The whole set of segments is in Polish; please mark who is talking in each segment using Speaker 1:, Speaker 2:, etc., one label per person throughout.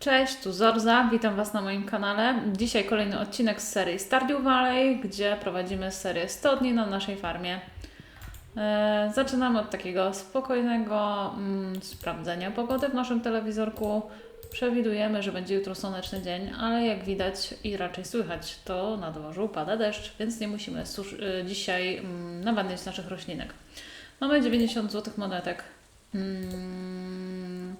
Speaker 1: Cześć, tu Zorza, witam Was na moim kanale. Dzisiaj kolejny odcinek z serii Stardew Valley, gdzie prowadzimy serię 100 dni na naszej farmie. E, zaczynamy od takiego spokojnego mm, sprawdzenia pogody w naszym telewizorku. Przewidujemy, że będzie jutro słoneczny dzień, ale jak widać i raczej słychać, to na dworzu pada deszcz, więc nie musimy y, dzisiaj mm, nawadniać naszych roślinek. Mamy 90 zł monetek. Mm,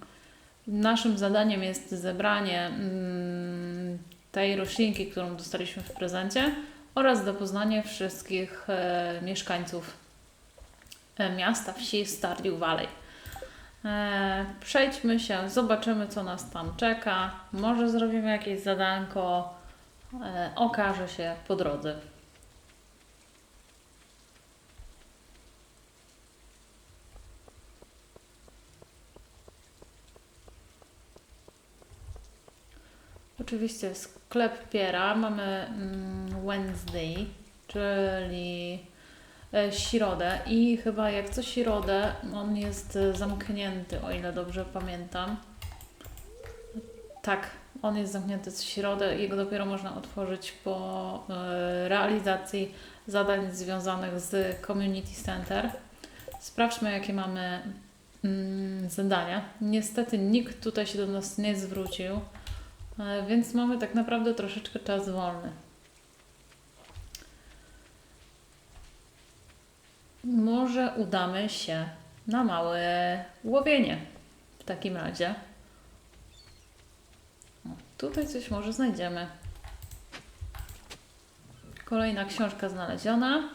Speaker 1: Naszym zadaniem jest zebranie mm, tej roślinki, którą dostaliśmy w prezencie oraz zapoznanie wszystkich e, mieszkańców e, miasta, wsi Stardew Valley. E, przejdźmy się, zobaczymy co nas tam czeka. Może zrobimy jakieś zadanko. Okaże się po drodze. Oczywiście sklep Piera mamy mm, Wednesday, czyli e, środę i chyba jak co środę on jest e, zamknięty, o ile dobrze pamiętam. Tak, on jest zamknięty w środę i jego dopiero można otworzyć po e, realizacji zadań związanych z Community Center. Sprawdźmy, jakie mamy mm, zadania. Niestety nikt tutaj się do nas nie zwrócił. E, Więc mamy tak naprawdę troszeczkę czas wolny. Może udamy się na małe łowienie w takim razie. O, tutaj coś może znajdziemy. Kolejna książka znaleziona.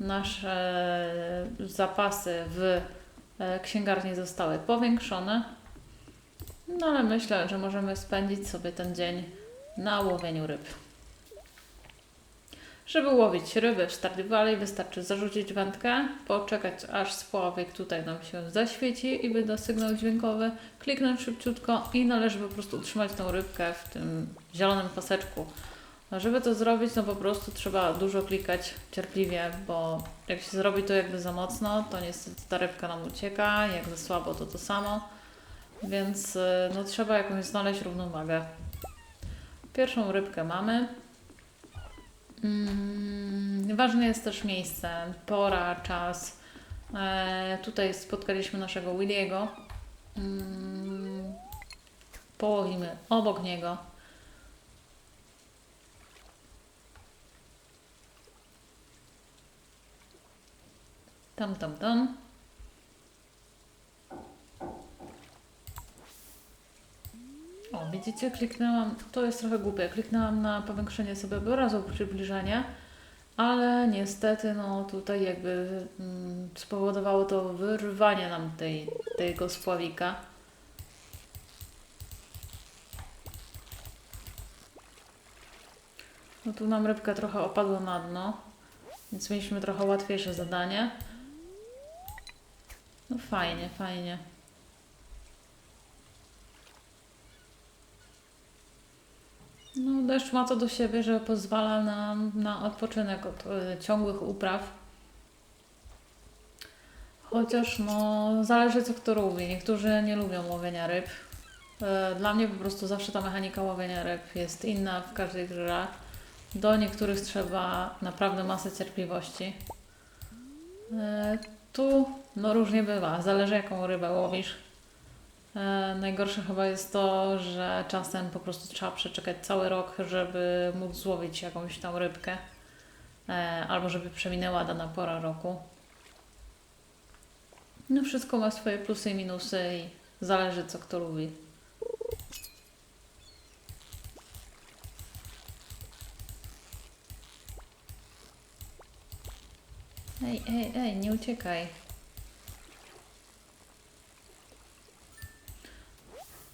Speaker 1: Nasze zapasy w e, księgarni zostały powiększone. No ale myślę, że możemy spędzić sobie ten dzień na łowieniu ryb. Żeby łowić ryby w Stardew Valley wystarczy zarzucić wędkę, poczekać aż spławik tutaj nam się zaświeci i wyda sygnał dźwiękowy, kliknąć szybciutko i należy po prostu utrzymać tą rybkę w tym zielonym paseczku. A żeby to zrobić, no po prostu trzeba dużo klikać cierpliwie, bo jak się zrobi to jakby za mocno, to niestety ta rybka nam ucieka, jak za słabo to to samo. Więc y, no, trzeba jakąś znaleźć równowagę. Pierwszą rybkę mamy. Mm, ważne jest też miejsce, pora, czas. E, tutaj spotkaliśmy naszego Williego. Mm, połowimy obok niego. Tam, tam, tam. O, widzicie, kliknęłam, to jest trochę głupie, kliknęłam na powiększenie sobie obrazu, przybliżenie, ale niestety, no tutaj jakby mm, spowodowało to wyrwanie nam tej, tego spławika. No tu nam rybka trochę opadła na dno, więc mieliśmy trochę łatwiejsze zadanie. No fajnie, fajnie. No, deszcz ma to do siebie, że pozwala nam na odpoczynek od e, ciągłych upraw. Chociaż no, zależy co kto lubi. Niektórzy nie lubią łowienia ryb. E, Dla mnie po prostu zawsze ta mechanika łowienia ryb jest inna w każdej grze. Do niektórych trzeba naprawdę masę cierpliwości. E, Tu no różnie bywa, zależy jaką rybę łowisz. E, najgorsze chyba jest to, że czasem po prostu trzeba przeczekać cały rok, żeby móc złowić jakąś tam rybkę, e, albo żeby przeminęła dana pora roku. No wszystko ma swoje plusy i minusy i zależy co kto lubi. Ej, ej, ej, nie uciekaj.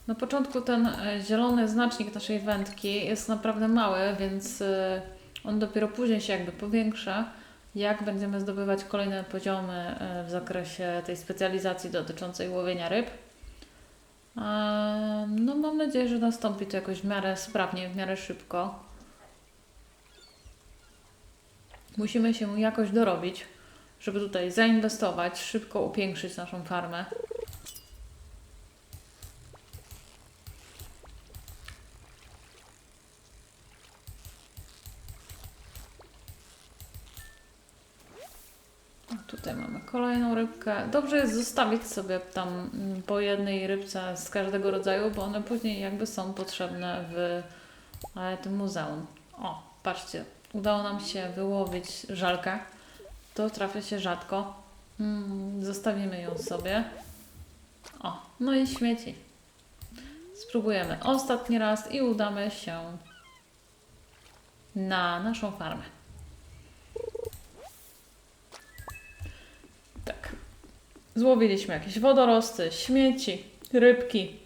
Speaker 1: Na początku ten e, zielony znacznik naszej wędki jest naprawdę mały, więc e, on dopiero później się jakby powiększa, jak będziemy zdobywać kolejne poziomy e, w zakresie tej specjalizacji dotyczącej łowienia ryb. No mam nadzieję, że nastąpi to jakoś w miarę sprawnie, w miarę szybko. Musimy się jakoś dorobić, żeby tutaj zainwestować, szybko upiększyć naszą farmę. Kolejną rybkę. Dobrze jest zostawić sobie tam mm, po jednej rybce z każdego rodzaju, bo one później jakby są potrzebne w e, tym muzeum. O, patrzcie, udało nam się wyłowić żalkę. To trafia się rzadko. Mm, zostawimy ją sobie. O, no i śmieci. Spróbujemy ostatni raz i udamy się na naszą farmę. Złowiliśmy jakieś wodorosty, śmieci, rybki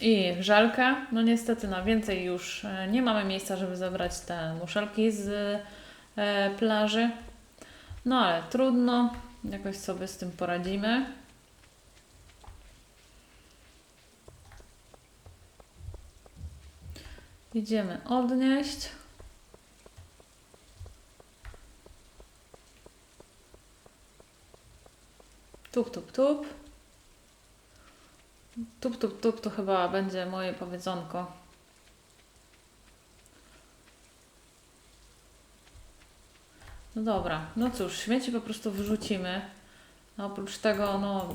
Speaker 1: i żelkę. No niestety na więcej już e, nie mamy miejsca, żeby zebrać te muszelki z e, plaży. No ale trudno, jakoś sobie z tym poradzimy. Idziemy odnieść. Tup, tup, tup. Tup, tup, tup to chyba będzie moje powiedzonko. No dobra, no cóż, śmieci po prostu wyrzucimy. A oprócz tego, no,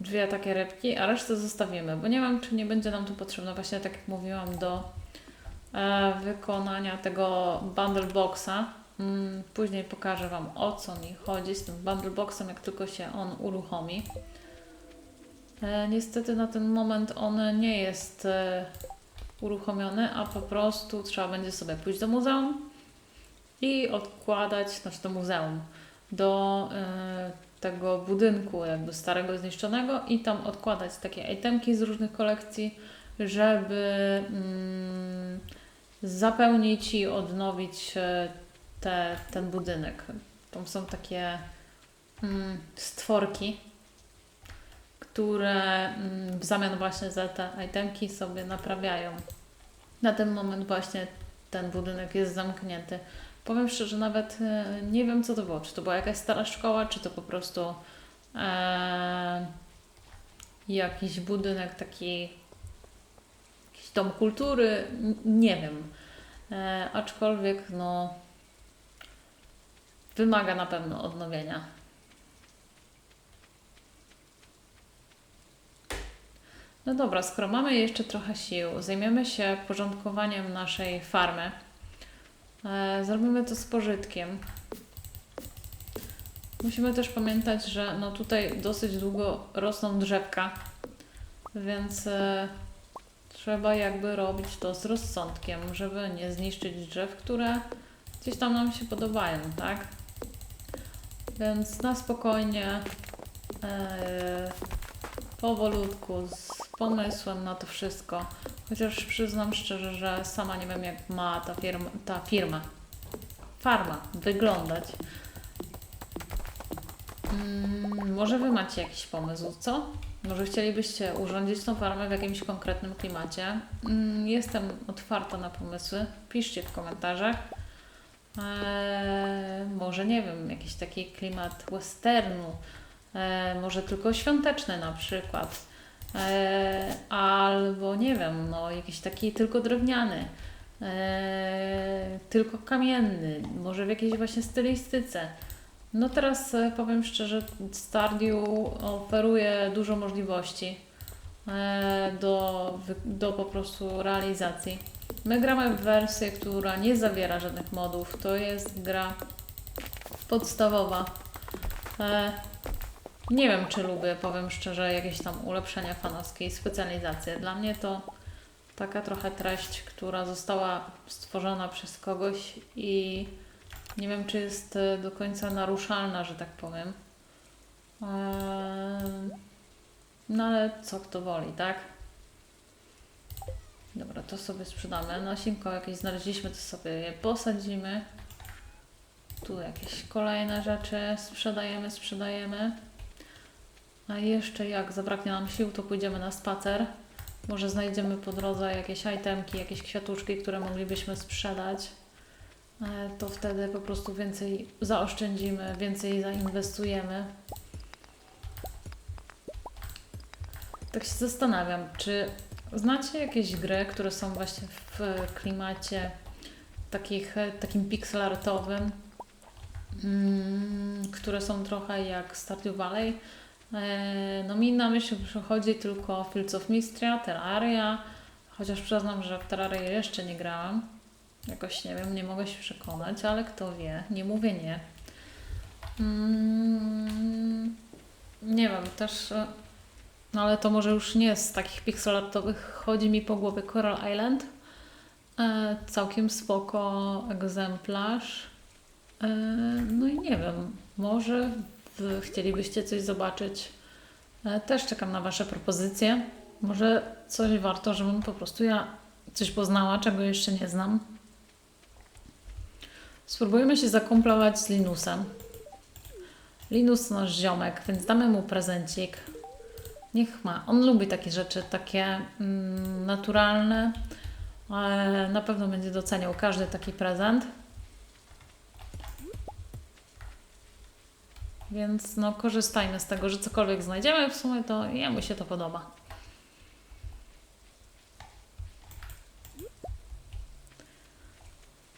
Speaker 1: dwie takie rybki, a resztę zostawimy, bo nie wiem, czy nie będzie nam tu potrzebne, właśnie tak jak mówiłam, do e, wykonania tego bundle boxa. Mm, później pokażę Wam o co mi chodzi z tym bundle boxem, jak tylko się on uruchomi. E, niestety na ten moment on nie jest e, uruchomiony, a po prostu trzeba będzie sobie pójść do muzeum i odkładać, znaczy do muzeum, do e, tego budynku jakby starego, zniszczonego i tam odkładać takie itemki z różnych kolekcji, żeby mm, zapełnić i odnowić te, ten budynek. Tam są takie mm, stworki, które mm, w zamian właśnie za te itemki sobie naprawiają. Na ten moment właśnie ten budynek jest zamknięty. Powiem szczerze, nawet e, nie wiem co to było. Czy to była jakaś stara szkoła, czy to po prostu e, jakiś budynek taki, jakiś dom kultury, nie wiem. E, aczkolwiek no wymaga na pewno odnowienia. No dobra, skoro mamy jeszcze trochę sił, zajmiemy się porządkowaniem naszej farmy. E, Zrobimy to z pożytkiem. Musimy też pamiętać, że no tutaj dosyć długo rosną drzewka, więc e, trzeba jakby robić to z rozsądkiem, żeby nie zniszczyć drzew, które gdzieś tam nam się podobają, tak? Więc na spokojnie, e, powolutku, z pomysłem na to wszystko. Chociaż przyznam szczerze, że sama nie wiem, jak ma ta firma, ta firma, farma wyglądać. Mm, może Wy macie jakiś pomysł, co? Może chcielibyście urządzić tą farmę w jakimś konkretnym klimacie? Mm, jestem otwarta na pomysły. Piszcie w komentarzach. Eee, może nie wiem, jakiś taki klimat westernu, eee, może tylko świąteczny na przykład. E, albo nie wiem, no jakiś taki tylko drewniany, e, tylko kamienny, może w jakiejś właśnie stylistyce. No teraz e, powiem szczerze, Stardew oferuje dużo możliwości e, do, do po prostu realizacji. My gramy w wersję, która nie zawiera żadnych modów. To jest gra podstawowa. E, nie wiem, czy lubię, powiem szczerze, jakieś tam ulepszenia fanowskie i specjalizacje. Dla mnie to taka trochę treść, która została stworzona przez kogoś i nie wiem, czy jest e, do końca naruszalna, że tak powiem. Eee, No ale co kto woli, tak? Dobra, to sobie sprzedamy. Nasionko jakieś znaleźliśmy, to sobie je posadzimy. Tu jakieś kolejne rzeczy sprzedajemy, sprzedajemy. A jeszcze jak zabraknie nam sił, to pójdziemy na spacer. Może znajdziemy po drodze jakieś itemki, jakieś kwiatuszki, które moglibyśmy sprzedać. E, To wtedy po prostu więcej zaoszczędzimy, więcej zainwestujemy. Tak się zastanawiam, czy znacie jakieś gry, które są właśnie w klimacie takich, takim pixelartowym? mm, które są trochę jak Stardew Valley. E, No mi na myśl przychodzi tylko Fields of Mistria, Terraria, chociaż przyznam, że w Terrarię jeszcze nie grałam. Jakoś nie wiem, nie mogę się przekonać, ale kto wie, nie mówię nie. Mm, nie wiem, też, e, no ale to może już nie z takich pixelartowych. Chodzi mi po głowie Coral Island. E, całkiem spoko egzemplarz. E, no i nie wiem, może wy chcielibyście coś zobaczyć. E, też czekam na Wasze propozycje. Może coś warto, żebym po prostu ja coś poznała, czego jeszcze nie znam. Spróbujemy się zakumplować z Linusem. Linus nasz ziomek, więc damy mu prezencik. Niech ma. On lubi takie rzeczy, takie mm, naturalne. E, na pewno będzie doceniał każdy taki prezent. Więc no korzystajmy z tego, że cokolwiek znajdziemy w sumie, to jemu się to podoba.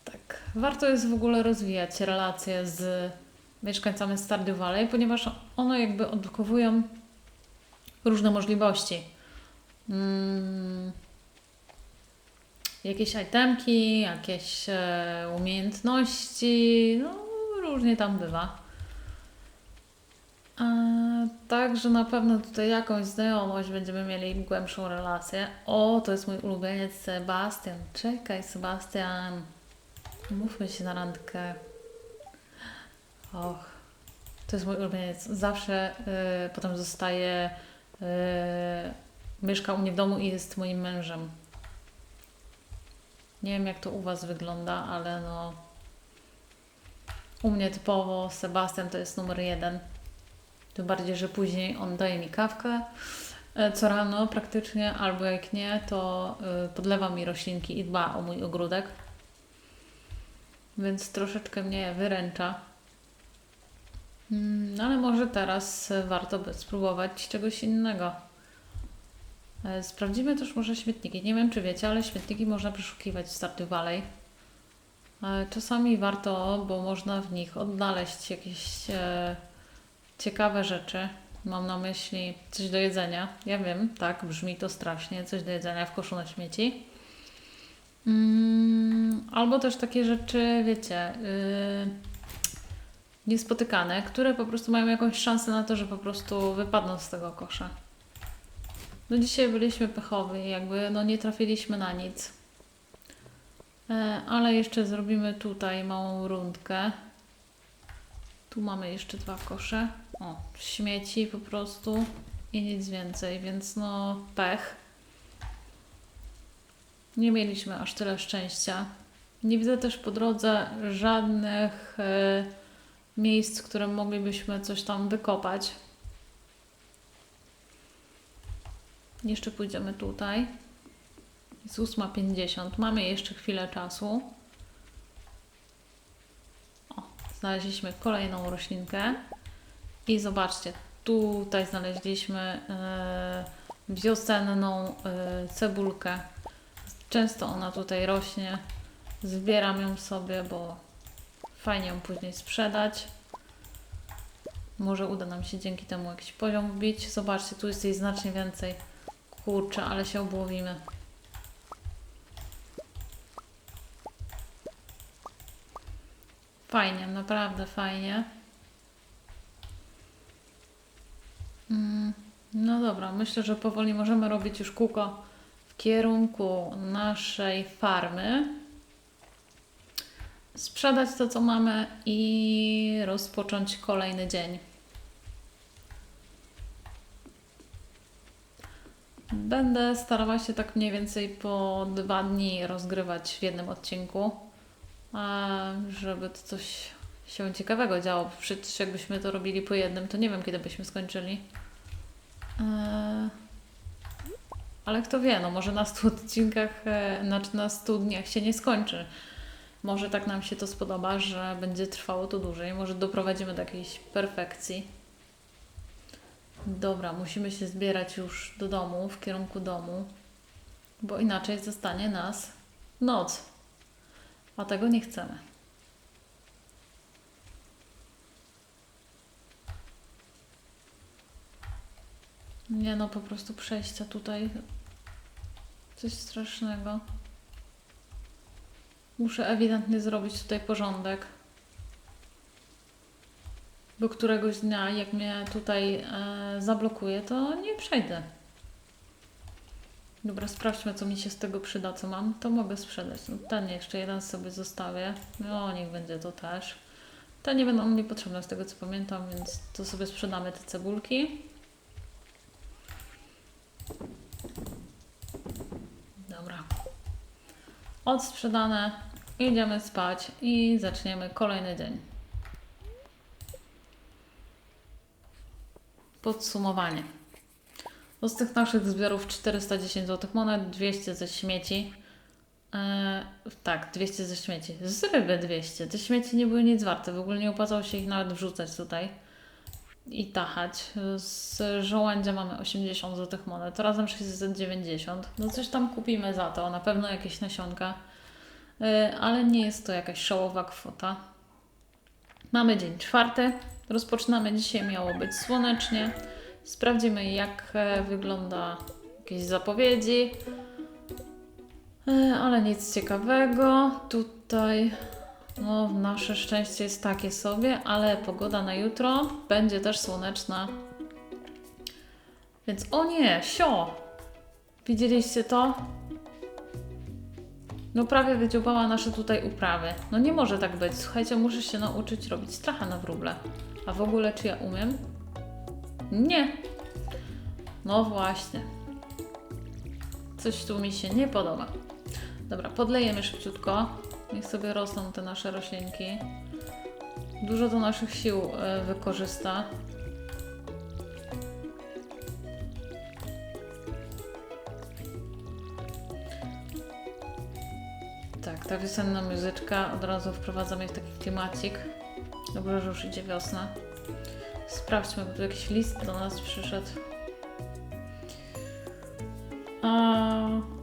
Speaker 1: Tak. Warto jest w ogóle rozwijać relacje z mieszkańcami Stardew Valley, ponieważ one jakby odblokowują różne możliwości. Mm, jakieś itemki, jakieś e, umiejętności, no różnie tam bywa. A, Także na pewno tutaj jakąś znajomość będziemy mieli głębszą relację. O, to jest mój ulubieniec Sebastian. Czekaj, Sebastian. Mówmy się na randkę. Och, to jest mój ulubieniec. Zawsze y, potem zostaje, mieszka u mnie w domu i jest moim mężem. Nie wiem, jak to u Was wygląda, ale no. U mnie typowo Sebastian to jest numer jeden. Tym bardziej, że później on daje mi kawkę e, co rano praktycznie, albo jak nie, to y, podlewa mi roślinki i dba o mój ogródek. Więc troszeczkę mnie wyręcza. Mm, No ale może teraz e, warto by spróbować czegoś innego. E, Sprawdzimy też może śmietniki. Nie wiem, czy wiecie, ale śmietniki można przeszukiwać w Stardew Valley. E, Czasami warto, bo można w nich odnaleźć jakieś e, ciekawe rzeczy. Mam na myśli coś do jedzenia. Ja wiem, tak, brzmi to strasznie. Coś do jedzenia w koszu na śmieci. Mm, albo też takie rzeczy, wiecie, yy, niespotykane, które po prostu mają jakąś szansę na to, że po prostu wypadną z tego kosza. No dzisiaj byliśmy pechowi, jakby no nie trafiliśmy na nic. E, ale jeszcze zrobimy tutaj małą rundkę. Tu mamy jeszcze dwa kosze. O, śmieci po prostu i nic więcej, więc no pech. Nie mieliśmy aż tyle szczęścia. Nie widzę też po drodze żadnych e, miejsc, w którym moglibyśmy coś tam wykopać. Jeszcze pójdziemy tutaj. Jest 8.50. Mamy jeszcze chwilę czasu. O, znaleźliśmy kolejną roślinkę. I zobaczcie, tutaj znaleźliśmy e, wiosenną e, cebulkę. Często ona tutaj rośnie. Zbieram ją sobie, bo fajnie ją później sprzedać. Może uda nam się dzięki temu jakiś poziom wbić. Zobaczcie, tu jest jej znacznie więcej. Kurczę, ale się obłowimy. Fajnie, naprawdę fajnie. Mm, No dobra, myślę, że powoli możemy robić już kółko w kierunku naszej farmy. Sprzedać to, co mamy i rozpocząć kolejny dzień. Będę starała się tak mniej więcej po dwa dni rozgrywać w jednym odcinku, żeby to coś się ciekawego działo. Przecież jakbyśmy to robili po jednym, to nie wiem, kiedy byśmy skończyli. Eee, Ale kto wie, no może na 100 odcinkach, e, znaczy na 100 dniach się nie skończy. Może tak nam się to spodoba, że będzie trwało to dłużej, może doprowadzimy do jakiejś perfekcji. Dobra, musimy się zbierać już do domu, w kierunku domu, bo inaczej zostanie nas noc, a tego nie chcemy. Nie no, po prostu przejścia tutaj. Coś strasznego. Muszę ewidentnie zrobić tutaj porządek. Bo któregoś dnia, jak mnie tutaj e, zablokuje, to nie przejdę. Dobra, sprawdźmy, co mi się z tego przyda, co mam. To mogę sprzedać. No, ten jeszcze jeden sobie zostawię. No, niech będzie to też. Te nie będą mi potrzebne z tego, co pamiętam, więc to sobie sprzedamy te cebulki. Dobra. Odsprzedane. Idziemy spać i zaczniemy kolejny dzień. Podsumowanie. Z tych naszych zbiorów 410 zł monet, 200 ze śmieci. Eee, tak, 200 ze śmieci. Z ryby 200. Te śmieci nie były nic warte. W ogóle nie opłacało się ich nawet wrzucać tutaj i tachać. Z żołędzia mamy 80 zł monet, razem 690. No coś tam kupimy za to, na pewno jakieś nasionka, Yy, ale nie jest to jakaś szałowa kwota. Mamy dzień czwarty. Rozpoczynamy dzisiaj, miało być słonecznie. Sprawdzimy, jak e, wygląda jakieś zapowiedzi. E, Ale nic ciekawego. Tutaj no, nasze szczęście jest takie sobie, ale pogoda na jutro będzie też słoneczna. Więc o nie, sio! Widzieliście to? No prawie wydziubała nasze tutaj uprawy. No nie może tak być. Słuchajcie, muszę się nauczyć robić stracha na wróble. A w ogóle czy ja umiem? Nie. No właśnie. Coś tu mi się nie podoba. Dobra, podlejemy szybciutko. Niech sobie rosną te nasze roślinki. Dużo to naszych sił e, wykorzysta. Tak, ta wiosenna muzyczka od razu wprowadza mnie w taki klimacik. Dobrze, że już idzie wiosna. Sprawdźmy, bo tu jakiś list do nas przyszedł. A...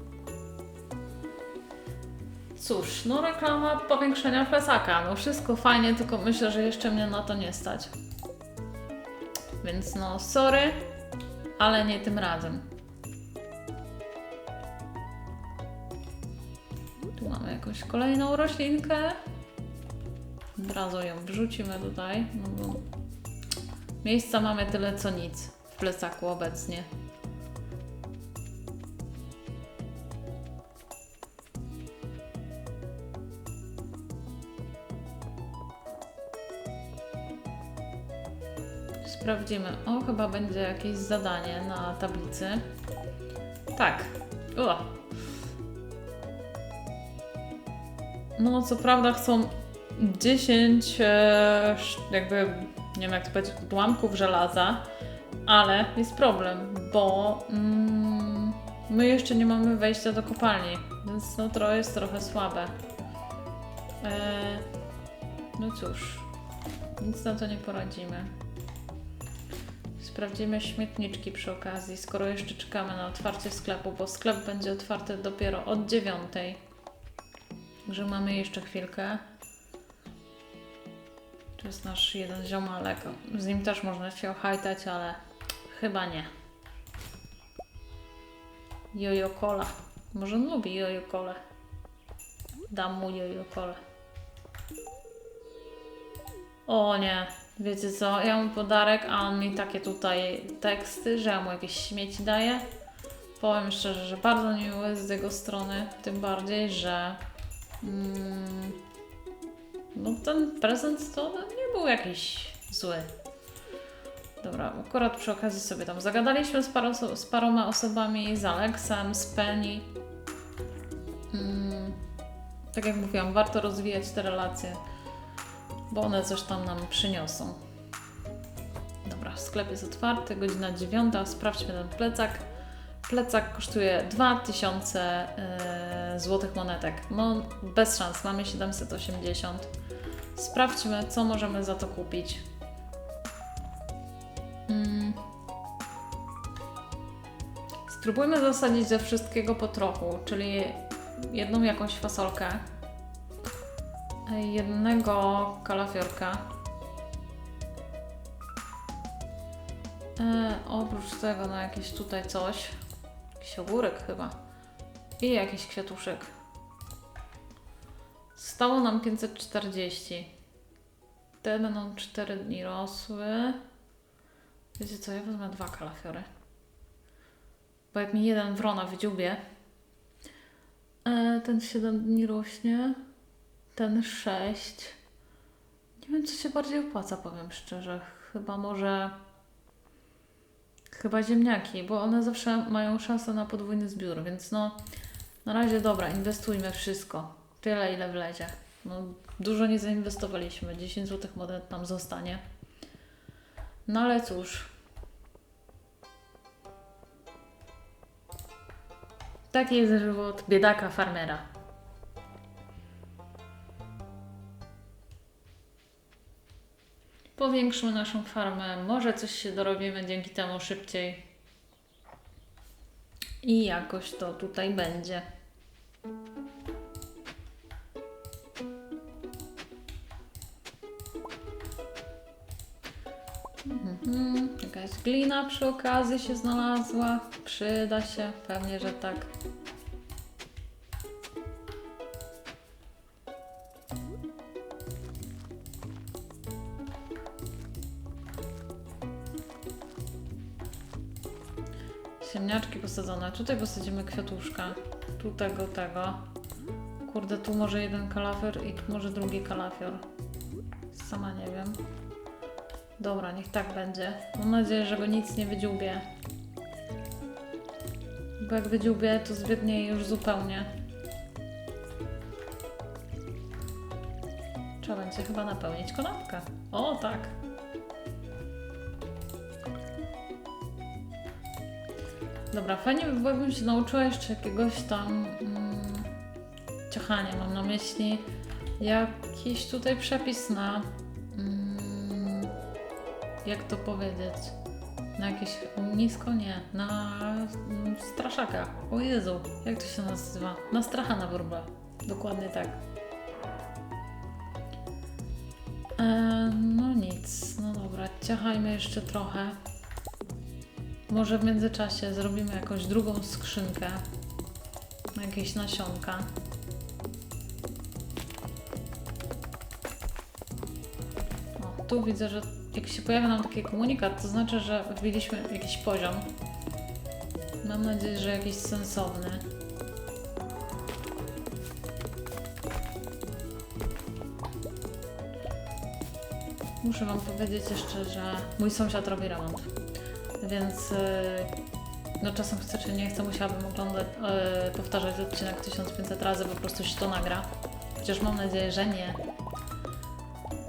Speaker 1: Cóż, no reklama powiększenia plecaka. No wszystko fajnie, tylko myślę, że jeszcze mnie na to nie stać. Więc no, sorry, ale nie tym razem. Tu mamy jakąś kolejną roślinkę. Od razu ją wrzucimy tutaj. No bo miejsca mamy tyle co nic w plecaku obecnie. Sprawdzimy. O, chyba będzie jakieś zadanie na tablicy. Tak. No, co prawda chcą 10 e, jakby, nie wiem jak to powiedzieć, odłamków żelaza, ale jest problem, bo mm, my jeszcze nie mamy wejścia do kopalni, więc no to jest trochę słabe. E, no cóż, nic na to nie poradzimy. Sprawdzimy śmietniczki przy okazji, skoro jeszcze czekamy na otwarcie sklepu, bo sklep będzie otwarty dopiero od dziewiątej. Także mamy jeszcze chwilkę. To jest nasz jeden ziomalek. Z nim też można się ohajtać, ale chyba nie. Jojo cola. Może on lubi jojo kolę. Dam mu jojo kolę. O nie, wiecie co, ja mam podarek, a on mi takie tutaj teksty, że ja mu jakieś śmieci daję. Powiem szczerze, że bardzo niemiłe z jego strony, tym bardziej, że mm, no ten prezent to nie był jakiś zły. Dobra, akurat przy okazji sobie tam zagadaliśmy z, paro, z paroma osobami, z Aleksem, z Penny. Mm, tak jak mówiłam, warto rozwijać te relacje bo one coś tam nam przyniosą. Dobra, sklep jest otwarty, godzina 9. Sprawdźmy ten plecak. Plecak kosztuje 2000 yy, złotych monetek. No, bez szans, mamy 780. Sprawdźmy, co możemy za to kupić. Mm. Spróbujmy zasadzić ze wszystkiego po trochu, czyli jedną jakąś fasolkę, jednego kalafiorka. E, oprócz tego, no jakieś tutaj coś. Jakiś ogórek chyba. I jakiś kwiatuszek. Stało nam 540. Te będą 4 dni rosły. Wiecie co, ja wezmę dwa kalafiory. Bo jak mi jeden wrona wydziubie, e, ten 7 dni rośnie, ten 6. Nie wiem, co się bardziej opłaca, powiem szczerze. Chyba może. Chyba ziemniaki, bo one zawsze mają szansę na podwójny zbiór, więc no. Na razie dobra, inwestujmy wszystko. Tyle, ile wlezie. No, dużo nie zainwestowaliśmy. 10 zł monet nam zostanie. No ale cóż. Taki jest żywot biedaka farmera. Powiększmy naszą farmę, może coś się dorobimy dzięki temu szybciej. I jakoś to tutaj będzie. Mhm, jakaś glina przy okazji się znalazła. Przyda się, pewnie, że tak. Ziemniaczki posadzone. Tutaj posadzimy kwiatuszka. Tu tego, tego. Kurde, tu może jeden kalafior i tu może drugi kalafior. Sama nie wiem. Dobra, niech tak będzie. Mam nadzieję, że go nic nie wydziubie. Bo jak wydziubie, to zwiednie już zupełnie. Trzeba będzie chyba napełnić konopkę. O, tak. Dobra, fajnie by było, się nauczyła jeszcze jakiegoś tam mm. Mam na myśli jakiś tutaj przepis na mm, jak to powiedzieć? Na jakieś nisko nie, na mm, straszaka. O Jezu, jak to się nazywa? Na stracha na wróble. Dokładnie tak. E, no nic, no dobra, ciachajmy jeszcze trochę. Może w międzyczasie zrobimy jakąś drugą skrzynkę jakieś nasionka. O, tu widzę, że jak się pojawia nam taki komunikat, to znaczy, że wbiliśmy jakiś poziom. Mam nadzieję, że jakiś sensowny. Muszę Wam powiedzieć jeszcze, że mój sąsiad robi remont, więc yy, no czasem chcę czy nie chcę, musiałabym oglądać, yy, powtarzać odcinek 1500 razy, po prostu się to nagra. Chociaż mam nadzieję, że nie.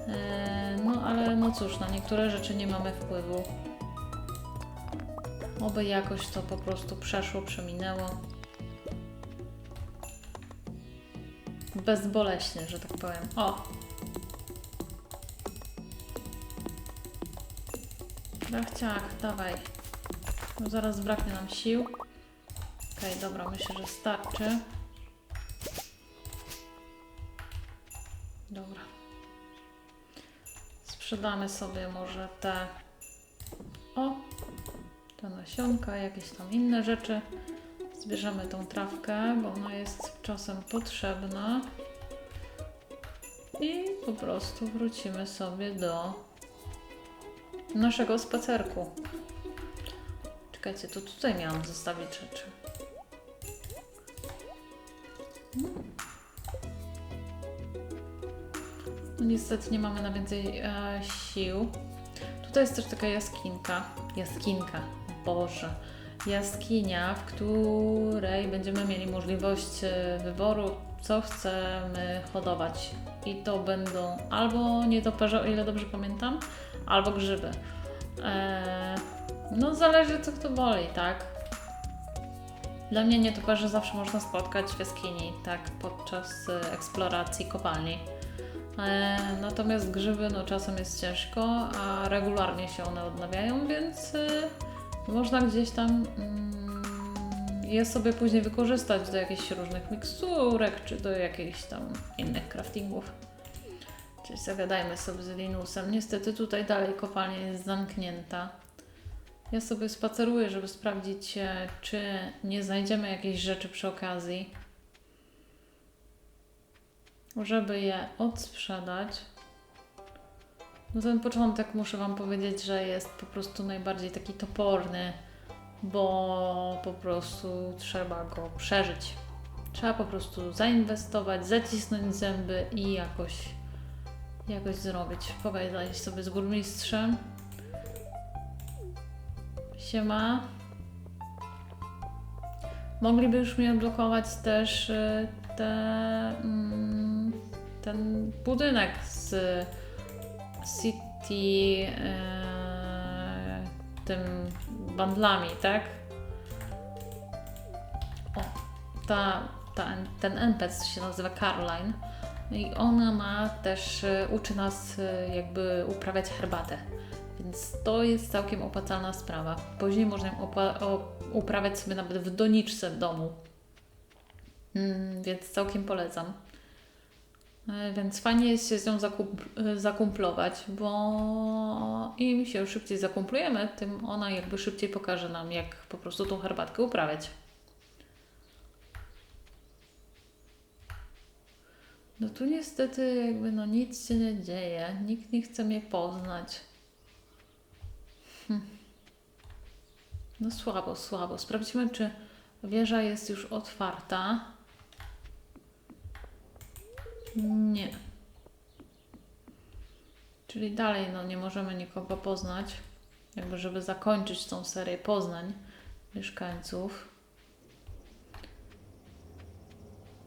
Speaker 1: Yy, no ale no cóż, na niektóre rzeczy nie mamy wpływu. Oby jakoś to po prostu przeszło, przeminęło. Bezboleśnie, że tak powiem. O! Ciach, ciach, dawaj. No zaraz braknie nam sił. Okej, dobra, myślę, że starczy. Dobra. Sprzedamy sobie może te. O! Te nasionka, jakieś tam inne rzeczy. Zbierzemy tą trawkę, bo ona jest czasem potrzebna. I po prostu wrócimy sobie do naszego spacerku. Czekajcie, to tutaj miałam zostawić rzeczy. Hmm. No niestety nie mamy na więcej e, sił. Tutaj jest też taka jaskinka. Jaskinka, Boże. Jaskinia, w której będziemy mieli możliwość e, wyboru, co chcemy hodować. I to będą albo nietoperze, o ile dobrze pamiętam, albo grzyby. Eee, no zależy co kto woli, tak? Dla mnie nietoperze zawsze można spotkać w jaskini, tak, podczas e, eksploracji kopalni. E, natomiast grzyby, no czasem jest ciężko, a regularnie się one odnawiają, więc e, można gdzieś tam mm, je sobie później wykorzystać do jakichś różnych miksturek, czy do jakichś tam innych craftingów. Czyli zagadajmy sobie z Linusem. Niestety tutaj dalej kopalnia jest zamknięta. Ja sobie spaceruję, żeby sprawdzić, czy nie znajdziemy jakiejś rzeczy przy okazji, żeby je odsprzedać. No ten początek muszę Wam powiedzieć, że jest po prostu najbardziej taki toporny, bo po prostu trzeba go przeżyć. Trzeba po prostu zainwestować, zacisnąć zęby i jakoś, jakoś zrobić. Pogadać sobie z burmistrzem. Siema. Mogliby już mi odblokować też y, te, mm, ten budynek z City e, tym bandlami, tak? O, ta, ta, ten NPC się nazywa Caroline i ona ma też, e, uczy nas jakby uprawiać herbatę. Więc to jest całkiem opłacalna sprawa. Później można uprawiać sobie nawet w doniczce w domu. Mm, więc całkiem polecam. E, Więc fajnie jest się z nią zakumplować, bo im się szybciej zakumplujemy, tym ona jakby szybciej pokaże nam, jak po prostu tą herbatkę uprawiać. No tu niestety jakby no nic się nie dzieje, nikt nie chce mnie poznać. Hm. No słabo, słabo. Sprawdźmy, czy wieża jest już otwarta. Nie. Czyli dalej no, nie możemy nikogo poznać, jakby żeby zakończyć tą serię poznań mieszkańców.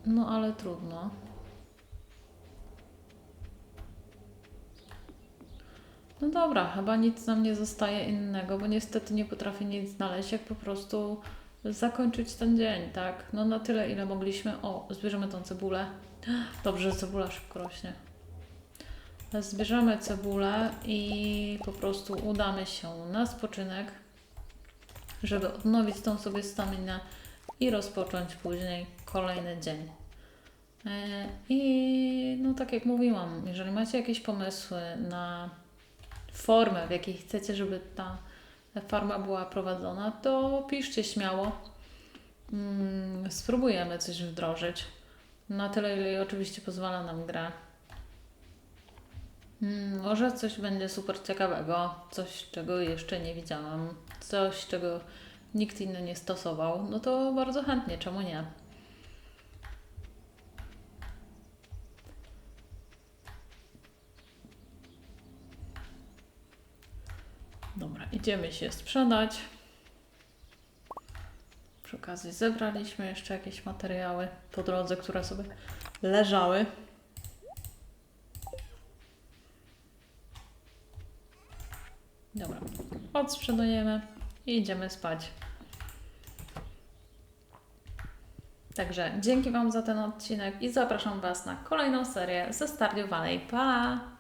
Speaker 1: No ale trudno. No dobra, chyba nic nam nie zostaje innego, bo niestety nie potrafię nic znaleźć, jak po prostu zakończyć ten dzień, tak? No na tyle, ile mogliśmy. O, zbierzemy tą cebulę. Dobrze, cebula szybko rośnie. Zbierzemy cebulę i po prostu udamy się na spoczynek, żeby odnowić tą sobie staminę i rozpocząć później kolejny dzień. E, I no tak jak mówiłam, jeżeli macie jakieś pomysły na formę, w jakiej chcecie, żeby ta farma była prowadzona, to piszcie śmiało. Mm, spróbujemy coś wdrożyć. Na tyle, ile oczywiście pozwala nam gra. Mm, może coś będzie super ciekawego, coś czego jeszcze nie widziałam, coś czego nikt inny nie stosował, no to bardzo chętnie, czemu nie? Dobra, idziemy się sprzedać. Przy okazji zebraliśmy jeszcze jakieś materiały po drodze, które sobie leżały. Dobra, odsprzedajemy i idziemy spać. Także dzięki Wam za ten odcinek i zapraszam Was na kolejną serię ze Stardew Valley. Pa!